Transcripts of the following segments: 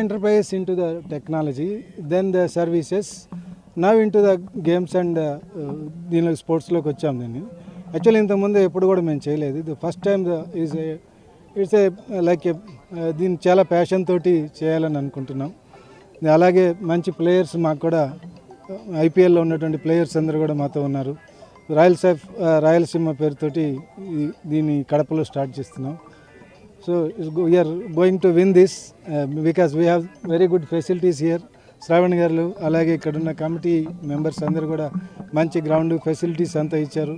enterprise into the technology, then the services, now into the games and uh, దీనిలో స్పోర్ట్స్లోకి వచ్చాం దీన్ని. Actually ఇంతకుముందు ఎప్పుడు కూడా మేము చేయలేదు. ఇది first time is it's a like దీన్ని చాలా ప్యాషన్ తోటి చేయాలని అనుకుంటున్నాం. అలాగే మంచి ప్లేయర్స్ మాకు కూడా uh, ఐపీఎల్లో ఉన్నటువంటి ప్లేయర్స్ అందరూ కూడా మాతో ఉన్నారు. రాయల్స్ ఆఫ్ రాయలసీమ పేరుతోటి దీన్ని కడపలో స్టార్ట్ చేస్తున్నాం. So we are going to win this because we have very good facilities here Shravan garu అలాగే ఇక్కడ ఉన్న కమిటీ మెంబర్స్ అందరూ కూడా మంచి గ్రౌండ్ ఫెసిలిటీస్ అంతా ఇచ్చారు.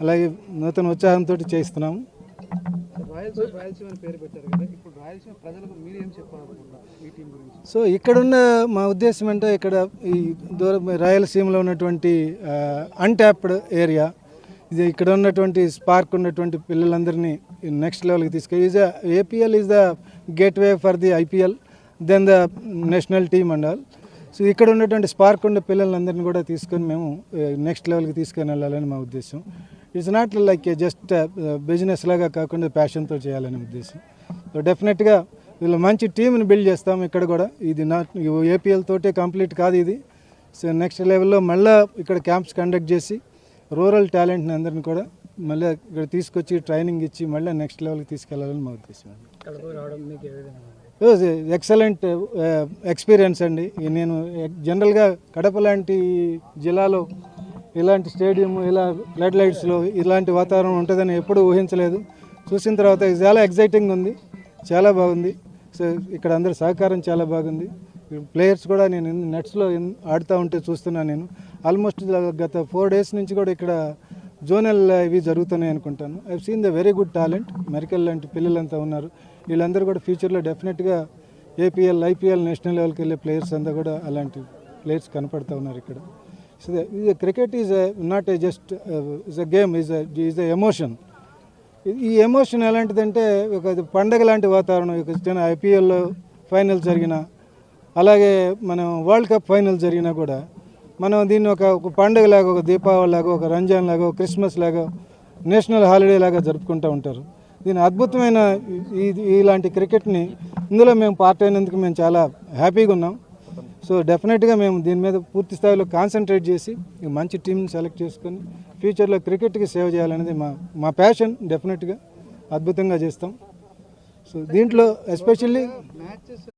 అలాగే నూతన ఉత్సాహంతో చేస్తున్నాము సో ఇక్కడున్న మా ఉద్దేశం అంటే ఇక్కడ ఈ దూరం రాయలసీమలో ఉన్నటువంటి అన్ట్యాప్డ్ ఏరియా ఇది ఇక్కడ ఉన్నటువంటి స్పార్క్ ఉన్నటువంటి పిల్లలందరినీ నెక్స్ట్ లెవెల్కి తీసుకెళ్ళి is APL is the gateway for the IPL then the national team and also ఇక్కడ ఉన్నటువంటి స్పార్క్ ఉన్న పిల్లలందరినీ కూడా తీసుకొని మేము eh, నెక్స్ట్ లెవెల్కి తీసుకొని వెళ్ళాలని మా ఉద్దేశం. It's not like just business లాగా కాకుండా ప్యాషన్తో చేయాలనే ఉద్దేశం. సో డెఫినెట్గా వీళ్ళు మంచి టీంని బిల్డ్ చేస్తాం ఇక్కడ కూడా. ఇది నాట్ ఏపీఎల్ తోటే కంప్లీట్ కాదు ఇది. సో నెక్స్ట్ లెవెల్లో మళ్ళీ ఇక్కడ క్యాంప్స్ కండక్ట్ చేసి రూరల్ టాలెంట్ని అందరిని కూడా మళ్ళీ ఇక్కడ తీసుకొచ్చి ట్రైనింగ్ ఇచ్చి మళ్ళీ నెక్స్ట్ లెవెల్కి తీసుకెళ్ళాలని మా ఉద్దేశం అండి. ఎక్సలెంట్ ఎక్స్పీరియన్స్ అండి. ఈ నేను జనరల్గా కడప లాంటి జిల్లాలో ఇలాంటి స్టేడియం ఇలా ఫ్లడ్ లైట్స్లో ఇలాంటి వాతావరణం ఉంటుందని ఎప్పుడూ ఊహించలేదు. చూసిన తర్వాత ఇది చాలా ఎగ్జైటింగ్ ఉంది చాలా బాగుంది. సో ఇక్కడ అందరి సహకారం చాలా బాగుంది. ప్లేయర్స్ కూడా నేను నెట్స్లో ఆడుతూ ఉంటే చూస్తున్నాను నేను. ఆల్మోస్ట్ గత ఫోర్ డేస్ నుంచి కూడా ఇక్కడ జోనల్ ఇవి జరుగుతున్నాయి అనుకుంటాను. I seen the very good talent మెరికల్ లాంటి పిల్లలంతా ఉన్నారు. వీళ్ళందరూ కూడా ఫ్యూచర్లో డెఫినెట్గా ఏపీఎల్ ఐపీఎల్ నేషనల్ లెవెల్కి వెళ్ళే ప్లేయర్స్ అంతా కూడా అలాంటి ప్లేయర్స్ కనపడుతూ ఉన్నారు ఇక్కడ. సో ఇది cricket is not a just is a game is is a emotion ఈ ఎమోషన్ ఎలాంటిదంటే ఒక పండగ లాంటి వాతావరణం. ఒక చిన్న ఐపీఎల్లో ఫైనల్ జరిగిన అలాగే మనం వరల్డ్ కప్ ఫైనల్ జరిగినా కూడా మనం దీన్ని ఒక పండుగ లాగా ఒక దీపావళి లాగా ఒక రంజాన్ లాగా ఒక క్రిస్మస్ లాగా నేషనల్ హాలిడే లాగా జరుపుకుంటూ ఉంటారు. దీని అద్భుతమైన ఈ ఇలాంటి క్రికెట్ని ఇందులో మేము పార్ట్ అయినందుకు మేము చాలా హ్యాపీగా ఉన్నాం. సో డెఫినెట్గా మేము దీని మీద పూర్తి స్థాయిలో కాన్సన్ట్రేట్ చేసి మంచి టీంని సెలెక్ట్ చేసుకొని ఫ్యూచర్లో క్రికెట్కి సేవ్ చేయాలనేది మా మా ప్యాషన్ డెఫినెట్గా అద్భుతంగా చేస్తాం. సో దీంట్లో ఎస్పెషల్లీ